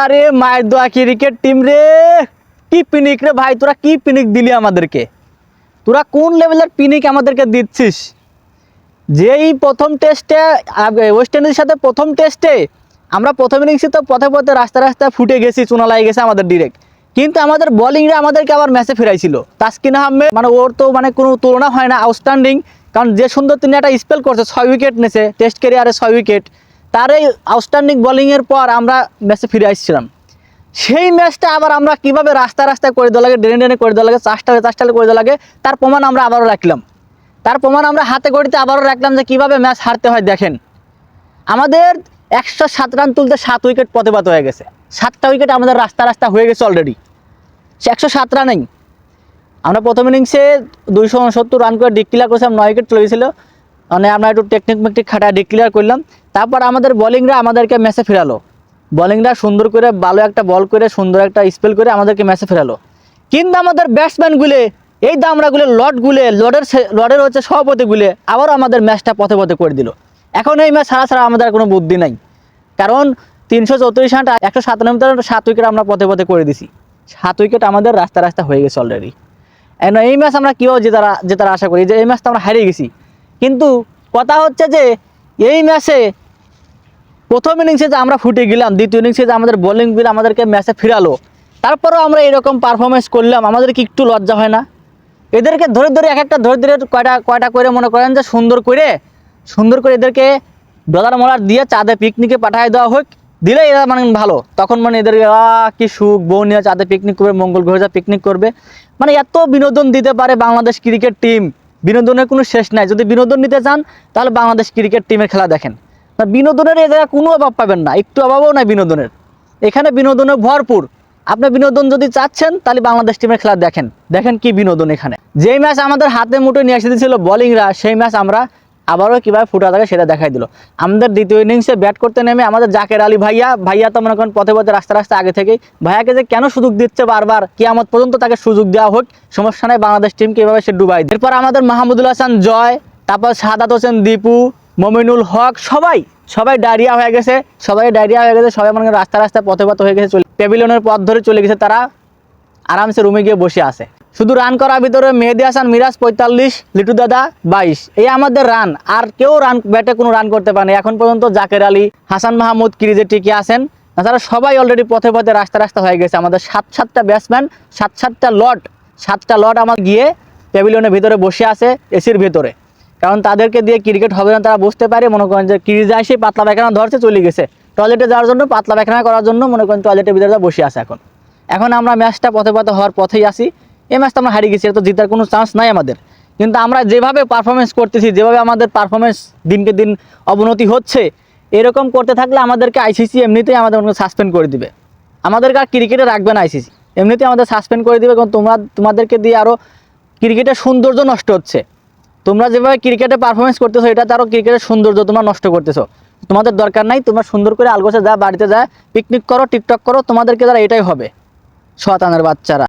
আরে মায়ের দোয়া ক্রিকেট টিম রে? কি পিনিক রে ভাই? তোরা কি পিনিক দিলি আমাদেরকে? তোরা কোন লেভেলের পিনিক আমাদেরকে দিচ্ছিস? যেই প্রথম টেস্টে ওয়েস্ট ইন্ডিজের সাথে প্রথম টেস্টে আমরা প্রথম ইনিংসে তো পথে পথে রাস্তা রাস্তায় ফুটে গেছি, চুনা লাগে গেছে আমাদের ডিরেক্ট কিন্তু আমাদের বোলিংরা আমাদেরকে আবার ম্যাচে ফেরাইছিল। তাসকিন আহমেদ মানে ওর তো মানে কোনো তুলনা হয় না আউটস্ট্যান্ডিং কারণ যে সুন্দর তিনি একটা স্পেল করছে, ছয় উইকেট নেছে টেস্ট ক্যারিয়ারে ছয় উইকেট তার এই আউটস্ট্যান্ডিং বোলিংয়ের পর আমরা ম্যাচে ফিরে আসছিলাম। সেই ম্যাচটা আবার আমরা কীভাবে রাস্তা রাস্তায় করে দেওয়া লাগে ড্রেনে ড্রেনে করে দেওয়া লাগে, চাষটালে চাষটালে করে দেওয়া লাগে, তার প্রমাণ আমরা আবারও রাখলাম। তার প্রমাণ আমরা হাতে গড়িতে আবারও রাখলাম যে কীভাবে ম্যাচ হারতে হয়, দেখেন। আমাদের একশো সাত রান তুলতে সাত উইকেট পথেপাত হয়ে গেছে। সাতটা উইকেট আমাদের রাস্তা রাস্তা হয়ে গেছে অলরেডি সে একশো সাত রানেই আমরা প্রথম ইনিংসে দুইশো উনসত্তর রান করে ডিক্লিয়ার করেছিলাম, নয় উইকেট চলে গেছিল। মানে আমরা একটু টেকনিক মেকনিক খাটায় ডিক্লিয়ার করলাম। তারপর আমাদের বোলিংরা আমাদেরকে ম্যাচে ফেরালো। বোলিংরা সুন্দর করে, ভালো একটা বল করে, সুন্দর একটা স্পেল করে আমাদেরকে ম্যাচে ফেরালো। কিন্তু আমাদের ব্যাটসম্যানগুলো এই দামড়াগুলো লটগুলো লডের লডের হচ্ছে সভাপতিগুলো আবারও আমাদের ম্যাচটা পথে পথে করে দিল। এখন এই ম্যাচ ছাড়া ছাড়া আমাদের কোনো বুদ্ধি নাই। কারণ তিনশো চৌত্রিশ রান, একশো সাতানব্বই রান, সাত উইকেট আমরা পথে পথে করে দিছি। সাত উইকেট আমাদের রাস্তা রাস্তা হয়ে গেছে অলরেডি এখন এই ম্যাচ আমরা কীভাবে জেতার জেতার আশা করি? যে এই ম্যাচটা আমরা হারিয়ে গেছি। কিন্তু কথা হচ্ছে যে, এই ম্যাচে প্রথম ইনিংসে যে আমরা ফুটে গেলাম, দ্বিতীয় ইনিংসে যে আমাদের বোলিং বিল আমাদেরকে ম্যাচে ফিরালো, তারপরেও আমরা এরকম পারফরমেন্স করলাম আমাদের কি একটু লজ্জা হয় না। এদেরকে ধরে ধরে এক একটা ধরে ধরে কয়টা কয়টা করে মনে করেন যে সুন্দর করে সুন্দর করে এদেরকে ডলার মলার দিয়ে চাঁদে পিকনিকে পাঠিয়ে দেওয়া হোক দিলে এরা মানে ভালো। তখন মানে এদেরকে আ কি সুখ, বউ নিয়ে চাঁদে পিকনিক করবে, মঙ্গল গ্রহে যা পিকনিক করবে। মানে এত বিনোদন দিতে পারে বাংলাদেশ ক্রিকেট টিম বিনোদনের কোনো শেষ নাই। যদি বিনোদন নিতে চান, তাহলে বাংলাদেশ ক্রিকেট টিমের খেলা দেখেন। বিনোদনের এই জায়গায় কোনো অভাব পাবেন না, একটু অভাবও নাই বিনোদনের। এখানে বিনোদনে ভরপুর। আপনি বিনোদন যদি চাচ্ছেন, তাহলে বাংলাদেশ টিমের খেলা দেখেন। দেখেন কি বিনোদন এখানে। যেই ম্যাচ আমাদের হাতে মুঠে নিয়ে এসে দিয়েছিল বোলিংরা, সেই ম্যাচ আমরা আবারও কীভাবে ফুটা থাকে সেটা দেখাই দিল। আমাদের দ্বিতীয় ইনিংসে ব্যাট করতে নেমে আমাদের জাকের আলী ভাইয়া ভাইয়া তো মনে করেন পথে পথে রাস্তা রাস্তা আগে থেকেই, ভাইয়াকে যে কেন সুযোগ দিচ্ছে বারবার, কিয়ামত পর্যন্ত তাকে সুযোগ দেওয়া হোক, সমস্যা নাই, বাংলাদেশ টিমকে এভাবে সে ডুবাই। এরপর আমাদের মাহমুদুল হাসান জয়, তারপর সাদাত হোসেন দীপু মমিনুল হক, সবাই সবাই ডায়রিয়া হয়ে গেছে, সবাই ডায়রিয়া হয়ে গেছে, সবাই মনে রাস্তা রাস্তায় পথে পথে হয়ে গেছে, চলে পথ ধরে চলে গেছে, তারা আরামসে রুমে গিয়ে বসে আছে। শুধু রান করার ভিতরে মেহেদি হাসান, মিরাজ পঁয়তাল্লিশ, লিটু দাদা বাইশ। এই আমাদের রান আর কেউ রান ব্যাটে কোনো রান করতে পারেনি এখন পর্যন্ত জাকের আলী, হাসান মাহমুদ, ক্রিজে টিকে আছেন। তাছাড়া সবাই অলরেডি পথে পথে রাস্তা রাস্তা হয়ে গেছে। আমাদের সাত সাতটা ব্যাটসম্যান সাত সাতটা লট সাতটা লট আমার গিয়ে প্যাভিলিয়নের ভিতরে বসে আছে এসির ভিতরে। কারণ তাদেরকে দিয়ে ক্রিকেট হবে না, তারা বুঝতে পারে, মনে করেন যে ক্রিজে এসে পাতলা পায়খানা ধরছে, চলে গেছে। টয়লেটে যাওয়ার জন্য, পাতলা পায়খানা করার জন্য, মনে করেন টয়লেটের ভিতরে বসে আছে এখন। এখন আমরা ম্যাচটা পথে পথে হওয়ার পথেই আসি এই ম্যাচটা আমরা হারিয়ে গেছি, এটা তো জেতার কোনো চান্স নাই আমাদের। কিন্তু আমরা যেভাবে পারফরমেন্স করতেছি, যেভাবে আমাদের পারফরমেন্স দিনকে দিন অবনতি হচ্ছে, এরকম করতে থাকলে আমাদেরকে আইসিসি এমনিতেই আমাদের সাসপেন্ড করে দিবে। আমাদেরকে আর ক্রিকেটে রাখবে না আইসিসি এমনিতেই আমাদের সাসপেন্ড করে দিবে, কারণ তোমরা, তোমাদেরকে দিয়ে আরও ক্রিকেটের সৌন্দর্য নষ্ট হচ্ছে। তোমরা যেভাবে ক্রিকেটে পারফরমেন্স করতেছো, এটা তারও ক্রিকেটের সৌন্দর্য তোমরা নষ্ট করতেছো। তোমাদের দরকার নাই, তোমরা সুন্দর করে আলগোছে যা বাড়িতে যা পিকনিক করো, টিকটক করো, তোমাদেরকে যারা এটাই হবে। শতানের বাচ্চারা।